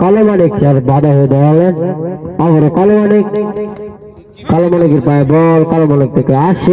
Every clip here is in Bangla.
কালো মানিক আর বাধা হয়ে দাঁড়ালেন। আমার কালো মানিক কালো মানিকের পায়ে বল কালো মালিক থেকে আসে।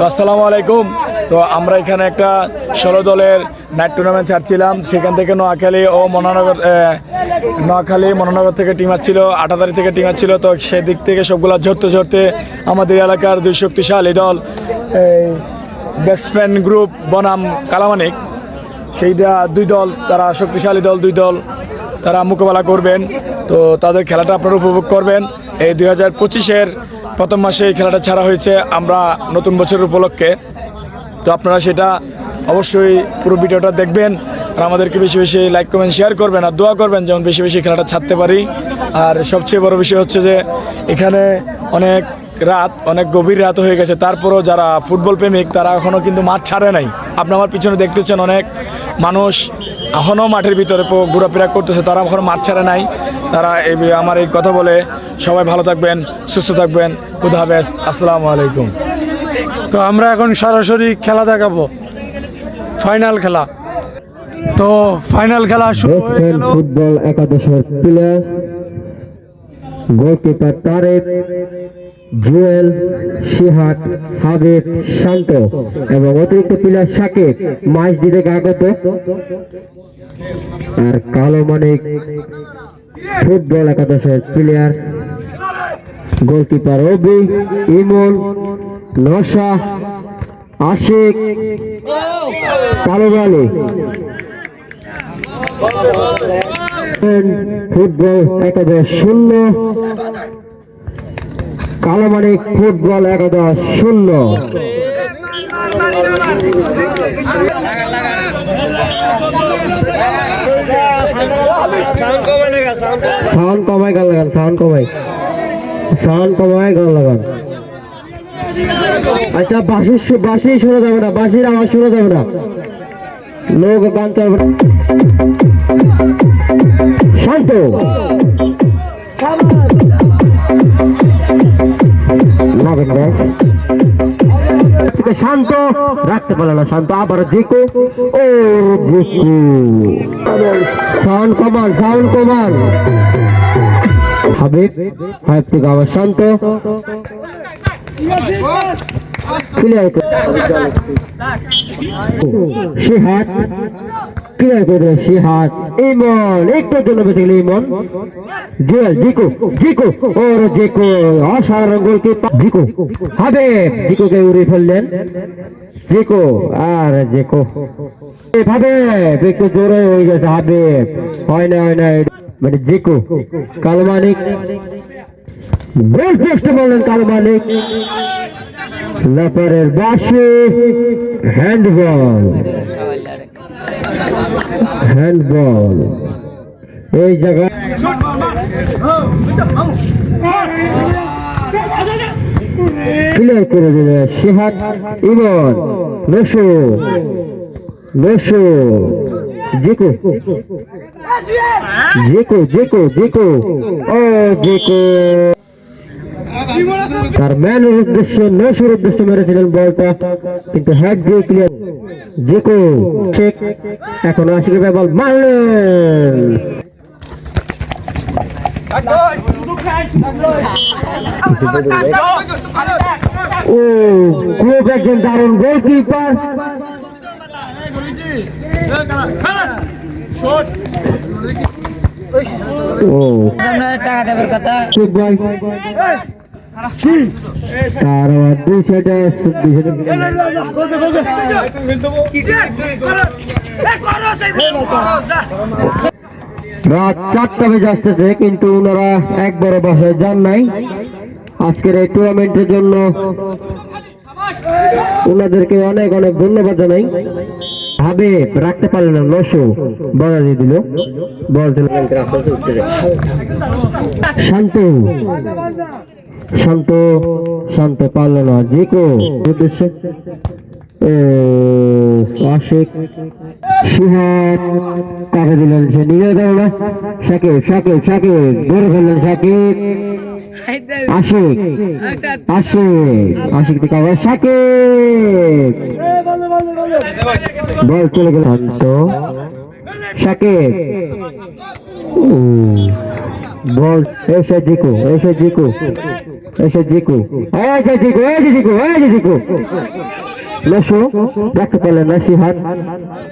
তো আসসালামু আলাইকুম। তো আমরা এখানে একটা ষোলো দলের নাইট টুর্নামেন্ট ছাড়ছিলাম। সেখান থেকে নোয়াখালী ও মনোনগর নোয়াখালী মনোনগর থেকে টিম আসছিল আটাদারি থেকে টিম আসছিল। তো সেদিক থেকে সবগুলো ঝরতে ঝরতে আমাদের এলাকার দুই শক্তিশালী দল, এই ফ্রেন্ড গ্রুপ বনাম কালামানিক। সেইটা দুই দল, তারা শক্তিশালী দল দুই দল, তারা মোকাবেলা করবেন। তো তাদের খেলাটা আপনারা উপভোগ করবেন। এই দুই হাজার পঁচিশের প্রথম মাসে এই খেলাটা ছাড়া হয়েছে আমরা নতুন বছর উপলক্ষে। তো আপনারা সেটা অবশ্যই পুরো ভিডিওটা দেখবেন আর আমাদেরকে বেশি বেশি লাইক কমেন্ট শেয়ার করবেন আর দোয়া করবেন যেমন বেশি বেশি খেলাটা ছাড়তে পারি। আর সবচেয়ে বড় বিষয় হচ্ছে যে এখানে অনেক রাত, অনেক গভীর রাত হয়ে গেছে। তারপরও যারা ফুটবল প্রেমিক তারা এখনও কিন্তু মাঠ ছাড়ে নাই। আপনি আমার পিছনে দেখতেছেন অনেক মানুষ এখনও মাঠের ভিতরে ঘোরাফেরা করতেছে তারা এখনও মাঠ ছাড়ে নাই। তারা এই আমার এই কথা বলে সবাই ভালো থাকবেন সুস্থ থাকবেন। খুদা হাফেজ। আসসালামু আলাইকুম। তো আমরা এখন সরাসরি খেলা দেখাবো। ফাইনাল খেলা। তো ফাইনাল খেলা শুরু হয়ে গেল। ফুটবল একাদশের প্লেয়ার গোলকিপার তারেক জুয়েল সিহাট হাবিব শান্ত এবং অতিরিক্ত প্লেয়ার সাকিব মাইস দিতে আগত। আর কালো মানিক, ফুটবল একাদশের প্লেয়ার গোলকিপার অবি, ইমন, নশা, আশিক, কালো আলী ফুটবল একাদশ শূন্য। কালামানিক ফুটবল একাদশ শূন্য। সাউন্ড কমাই গান লাগান সাউন্ড কমাই। সাউন্ড কমাই গান লাগান। আচ্ছা বাসির সু- বাসি শোনা যাবে না বাসির আওয়াজ শোনা যাবে না। লোক গান চলবে। শান্ত। নগেন ভাই। থেকে শান্ত রাখতে পারল না শান্ত আবার জিকু ও জিকু সাউন্ড কমান সাউন্ড কমান হাবিব হাবিব থেকে আবার শান্ত ক্লিয়ার জিকু জিকু, ওর ফেললেন। জিকু, আর জিকু। ভাবে একটু জোরে হয়ে গেছে হবে। হয় না হয় না মানে জিকু কালমানিক গোল পোস্টে বললেন কালমানিক লেপারের বাসে হ্যান্ডবল হ্যান্ডবল এই জায়গায় ক্লিয়ার করে দিলে সিহাত ইমন। নসু নসু জিকু। জিকু জিকু জিকু। ও, জিকু। তার ম্যানের উদ্দেশ্যে নসুর উদ্দেশ্যে মেরেছিলেন বলটা কিন্তু হেড দিয়ে ক্লিয়ার জিকু এখন আশিকে বল মারলেন। ও খুব একজন দারুণ গোলকিপার ও ঠিক ভাই তার রাত চারটা বেজে আসতেছে, কিন্তু ওনারা একবারও বাসায় যান নাই। আজকের এই টুর্নামেন্টের জন্য ওনাদেরকে অনেক অনেক ধন্যবাদ জানাই। ভাবে রাখতে পারলেন নশো বলা দিয়ে দিল। বল দিল। শান্ত শান্ত শান্ত পারল না যে উদ্দেশ্যে আশিক সুহাত কাকে দিলেন সে? নিজে গেল না? সাকিব সাকিব সাকিব ধরে ফেললেন সাকিব আশিক আশিক আশিক থেকে আবার সাকিব বল, চলে গেল। শান্ত সাকিব বল, এসে জিকু এসে জিকু। এসে জিকু, এই যে জিকু, এই যে জিকু, এই যে জিকু। লসো রাখতে পারলেন না সিহাত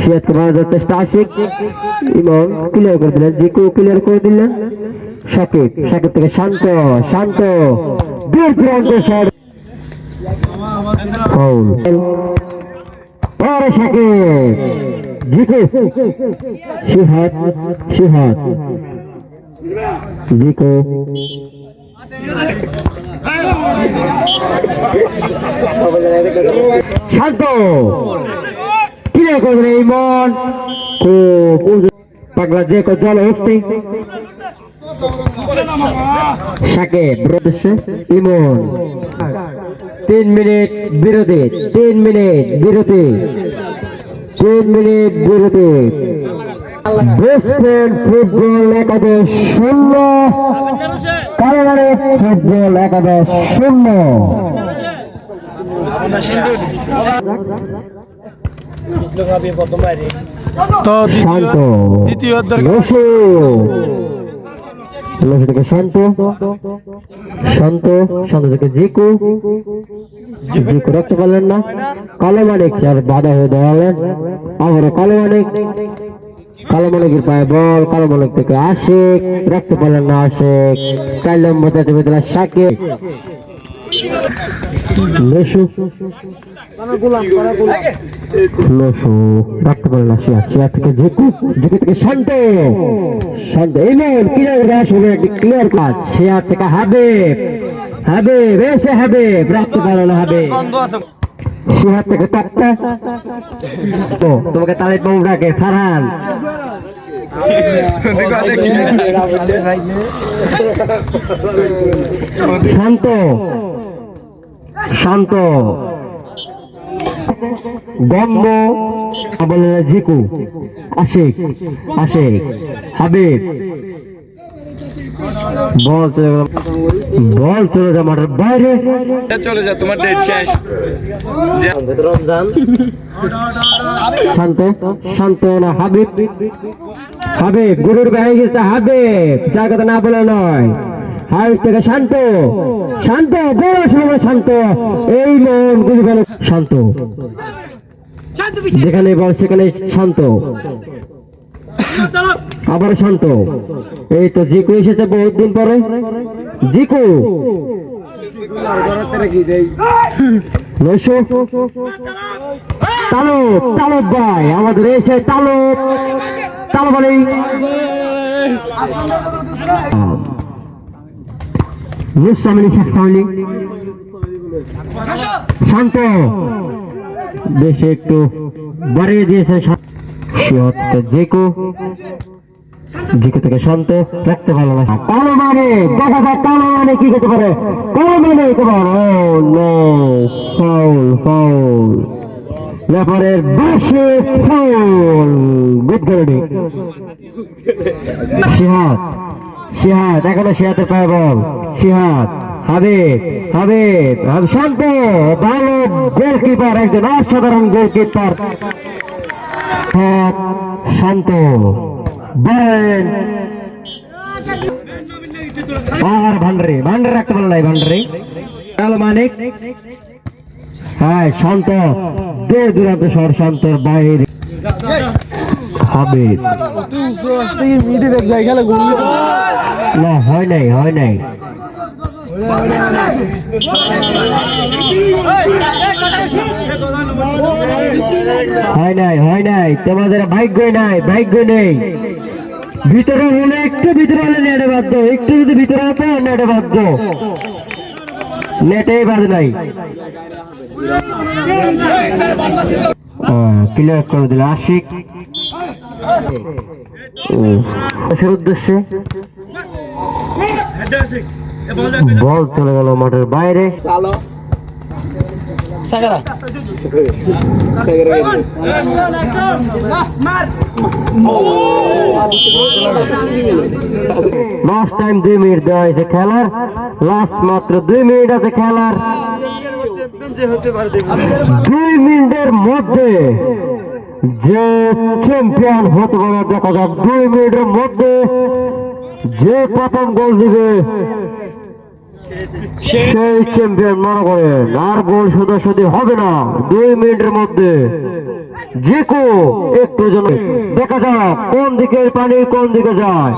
সিহাতকে মারার চেষ্টা আশিক ইমন ক্লিয়ার করে দিলেন, জিকু ক্লিয়ার করে দিলেন। সাকিব সাকিব থেকে শান্ত শান্ত। দূর দূরান্ত ফাউল পরে সাকিব। জিকু সিহাত সিহাত জিকু। শান্ত। ক্লিয়ার করে দিলেন ইমন খুব পাগলা যে জল হচ্ছে। ইমন। তিন মিনিট বিরতি, তিন মিনিট বিরতি। তিন মিনিট বিরতি। বেস্টেন ফুটবল একাদশ শূন্য। কারাগারে ফুটবল একাদশ শূন্য। তো শান্ত। দ্বিতীয় থেকে শান্ত। শান্ত। শান্ত থেকে জিকু। জিকু রাখতে পারলেন না। কালো মানিক আর বাধা হয়ে দাঁড়ালেন। আবারও কালো মানিক কালো মানিকের পায়ে বল কালো মানিক থেকে আশেক রাখতে পারলেন না আশেক। চার নম্বর জাতীয় সাকে লসু লসু রাখতে পারলেন না হবে ক্লিয়ার থেকে তোমাকে তারিফ বাবু ডাকে ফারহান শান্ত শান্ত। গম্ব বলে জিকু আশিক আশিক। হাবিব। বল বল চলে যা মাঠের বাইরে। চলে যা তোমার ডেট শেষ। শান্ত শান্ত না হাবিব। হাবিব গুরুর বেহাই গেছে হাবিব। যার কথা না বলে নয়। হাবিব থেকে শান্ত। শান্ত বড় সময় শান্ত। এই মন গুলি গেল শান্ত। যেখানে বল সেখানে শান্ত। আবার শান্ত। এই তো জিকু এসেছে বহুত দিন পরে। জিকু! নৈশো তালুক তালুক ভাই, আমাদের এসে তালুক তালু বলি মুসামিনী শেখ শান্ত। বেশি একটু বাড়িয়ে দিয়েছে জেকু। জিকু থেকে শান্ত, রাখতে ভালো না কালো মানে দেখা যাক কালো মানে কি করতে পারে। কালো মানে তোমার ও নো ফাউল ফাউল রেফারের বাসে ফাউল গুড গেলেনি সিহাদ সিহাদ এখনও সিহাদের পায়ে বল। হাবিব হাবিব হাবিব শান্ত, ভালো গোলকিপার একজন অসাধারণ গোলকিপার শান্ত। বলেন আর ভান্ডারি ভান্ডারি রাখতে পারল নাই ভান্ডারি মানিক। হ্যাঁ শান্ত। দূর দূরান্ত শহর, শান্তর বাইরে। হয় নাই হয় নাই। হয় নাই তোমাদের ভাগ্য নাই ভাগ্য নেই। ভিতরে হলে একটু ভিতরে হলে নেটে বাধ্য একটু যদি ভিতরে হতো নেটে বাধ্য নেটেই বাদ নাই। ক্লিয়ার করে দিল আশিক। ও, উদ্দেশ্যে। বল চলে গেল মাঠের বাইরে। লাস্ট টাইম দুই মিনিট দেওয়া হয়েছে খেলার লাস্ট মাত্র দুই মিনিট আছে খেলার। দুই মিনিটের মধ্যে যে চ্যাম্পিয়ন হতে পারে, দেখা যাক, দুই মিনিটের মধ্যে যে প্রথম গোল দিবে সেই চ্যাম্পিয়ন মনে করেন, আর গোল সোজাসুজি হবে না। দুই মিনিটের মধ্যে যে একটু যেন দেখা যাক কোন দিকে পানি, কোন দিকে যায়।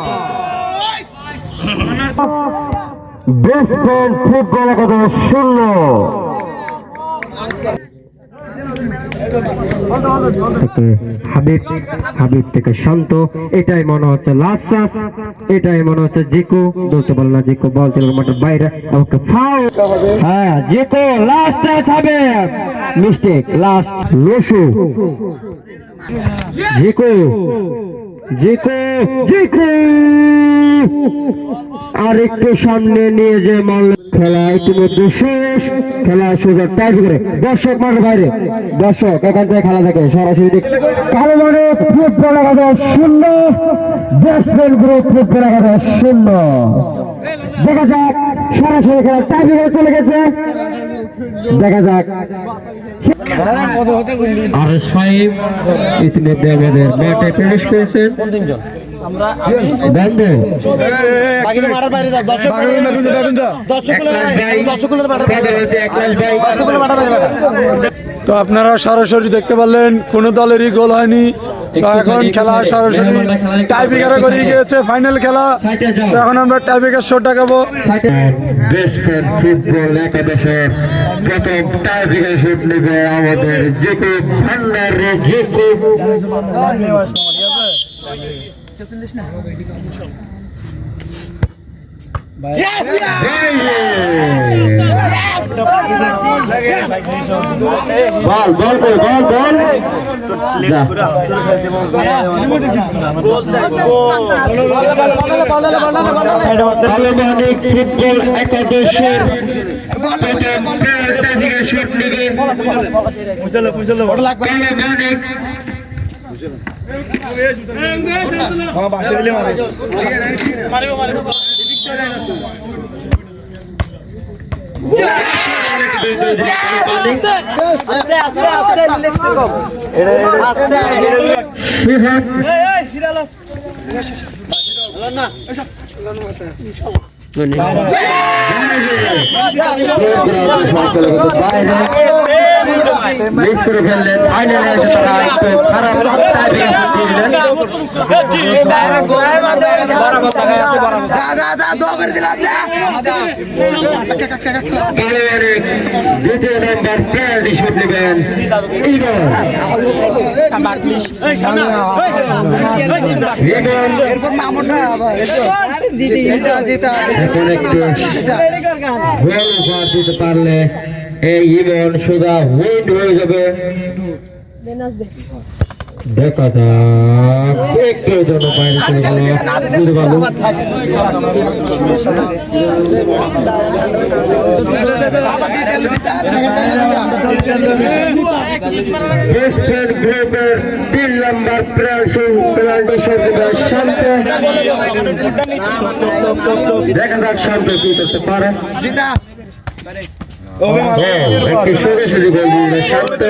বেস্ট ফ্রেন্ড ফুটবল একাদশ শূন্য। হাবিব হাবিব থেকে শান্ত। এটাই মনে হচ্ছে লাস্ট চান্স এটাই মনে হচ্ছে জিকু। বলতে পারল না, জিকু বল ছিল মাঠের বাইরে ওকে ফাউ হ্যাঁ জিকু লাস্ট চান্স হবে মিস্টেক লাস্ট লসু। জিকু। জিকু জিকু আর একটু সামনে নিয়ে যে মাল খেলা ইতিমধ্যে শেষ। খেলা সুযোগ টাইপ করে দর্শক মাঠের বাইরে। দর্শক, এখান থেকে খেলা থাকে সরাসরি দেখ। কালো মানে ফুটবল একাদশ শূন্য। ব্যাটসম্যান গ্রুপ ফুটবল একাদশ শূন্য। দেখা যাক, সরাসরি খেলা। করে চলে গেছে। দেখা যাক আর এস ফাইভ ইতিমধ্যে আমাদের মাঠে প্রবেশ করেছেন বন্ধ তো আপনারা সরাসরি দেখতে পারলেন কোনো দলেরই গোল হয়নি। তো এখন খেলা সরাসরি টাইপিকারে করে গিয়েছে ফাইনাল খেলা। তো এখন আমরা টাইপিকার শো দেখাবো। বেস্ট ফ্রেন্ড ফুটবল একাদশের প্রথম টাইব্রেকার শুট নেবে আমাদের জেকু ভান্ডারে জেকু। বল বল বল বল আলমানিক ফুটবল একাদশের প্রথম টাইব্রেকার শুট সিহাব মিস করে ফেললেন। ফাইনালে এসে তারা একটু খারাপ টাইব্রেকার দিয়ে দিলেন। দ্বিতীয় নম্বর প্লেয়ারটি শুট নেবেন এখন একটু দিতে পারলে এই ইমন সুদা উইন্ড হয়ে যাবে দেখা যাক একটু জন্য বাইরে চলে গেল বুঝতে পারল ওয়েস্টার্ন গ্রুপের তিন নম্বর প্রান্সু পেনাল্টি দেবে শান্ত দেখা যাক শান্ত কি করতে পারে। ও একটি সোজাসুজি গোল দিল শান্ত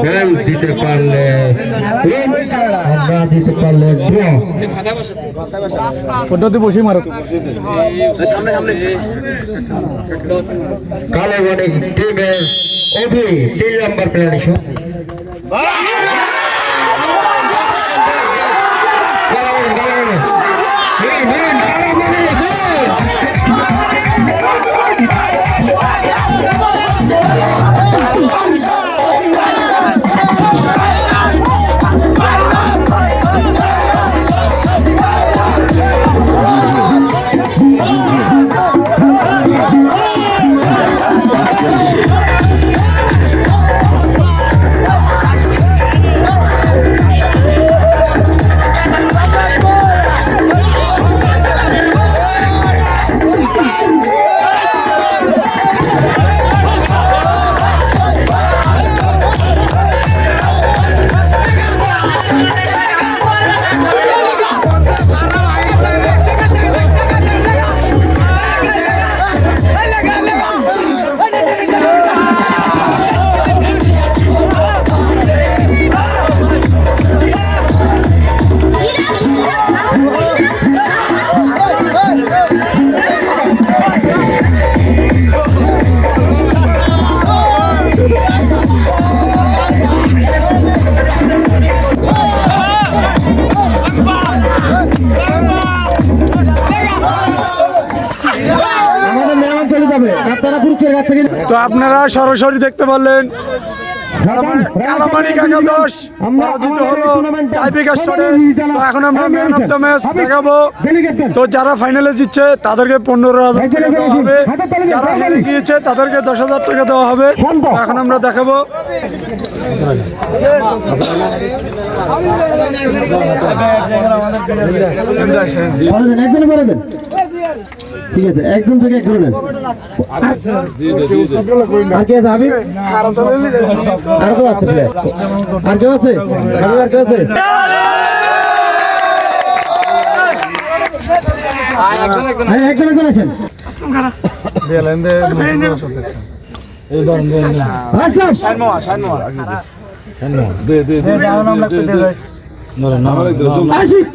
গোল দিতে পারলে। আমরা দিতে পারলে। পদ্ধতি বসে মারো কালো বণিক টিমের অভি তিন নম্বর প্লেয়ার সরাসরি দেখতে পারলেন। পরাজিত হলো তো এখন আমরা ম্যান অফ দ্য ম্যাচ দেখাবো। তো যারা ফাইনালে জিতছে তাদেরকে পনেরো হাজার টাকা দেওয়া হবে। যারা হেরে গিয়েছে তাদেরকে দশ হাজার টাকা দেওয়া হবে। এখন আমরা দেখাবো। দেন। ঠিক আছে একজন থেকে একজন নেন আর আছে আর কেউ আছে আর কেউ আছে আর কেউ আছে হ্যাঁ, আশিক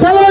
চলো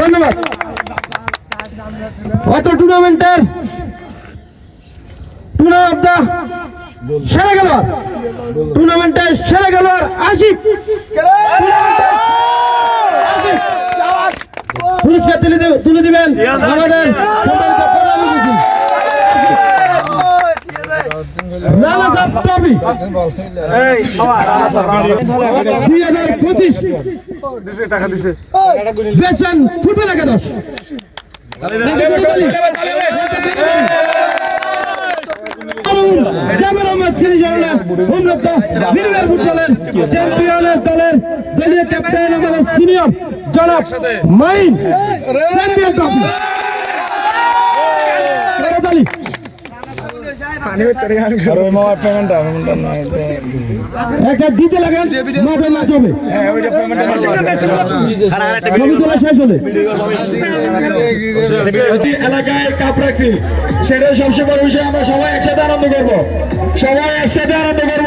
ধন্যবাদ অত টুর্নামেন্টের টুর্নামেন্ট অফ দ্য সেরা খেলোয়াড় টুর্নামেন্টের সেরা খেলোয়াড় আশিক আশিক। পুরস্কার তুলে তুলে দিবেন আমাদের দুই হাজার পঁচিশ। বেচন ফুটবল একাদশ চ্যাম্পিয়নের দলের দলীয় ক্যাপ্টেন আমাদের সিনিয়র জনাব মাইন। Champion trophy. একটা দিতে লাগেন মাঠে নাচ হবে শেষ হলে। এলাকায় কাপ রাখছি। সেটাই সবচেয়ে বড় বিষয় আমরা সবাই একসাথে আনন্দ করব। সবাই একসাথে আনন্দ করব।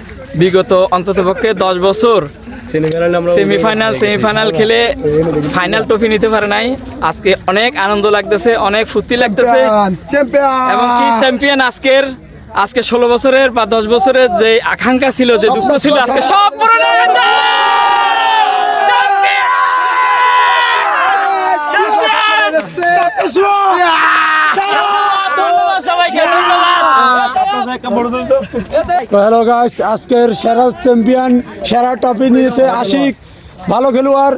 বিগত অন্ততপক্ষে দশ বছর সেমিফাইনাল সেমিফাইনাল খেলে ফাইনাল ট্রফি নিতে পারে নাই। আজকে অনেক আনন্দ লাগতেছে অনেক ফুর্তি লাগতেছে। এবং কি চ্যাম্পিয়ন আজকের? আজকে ষোলো বছরের বা দশ বছরের যে আকাঙ্ক্ষা ছিল যে দুঃখ ছিল আজকে সব পূরণ হ্যালো গাইস আজকের সেরা চ্যাম্পিয়ন সেরা ট্রফি নিয়েছে আশিক ভালো খেলোয়াড়।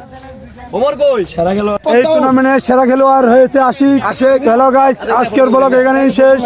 এই টুর্নামেন্টের সেরা খেলোয়াড় হয়েছে আশিক। আশিক। হ্যালো গাইস আজকের ব্লগ এখানেই শেষ।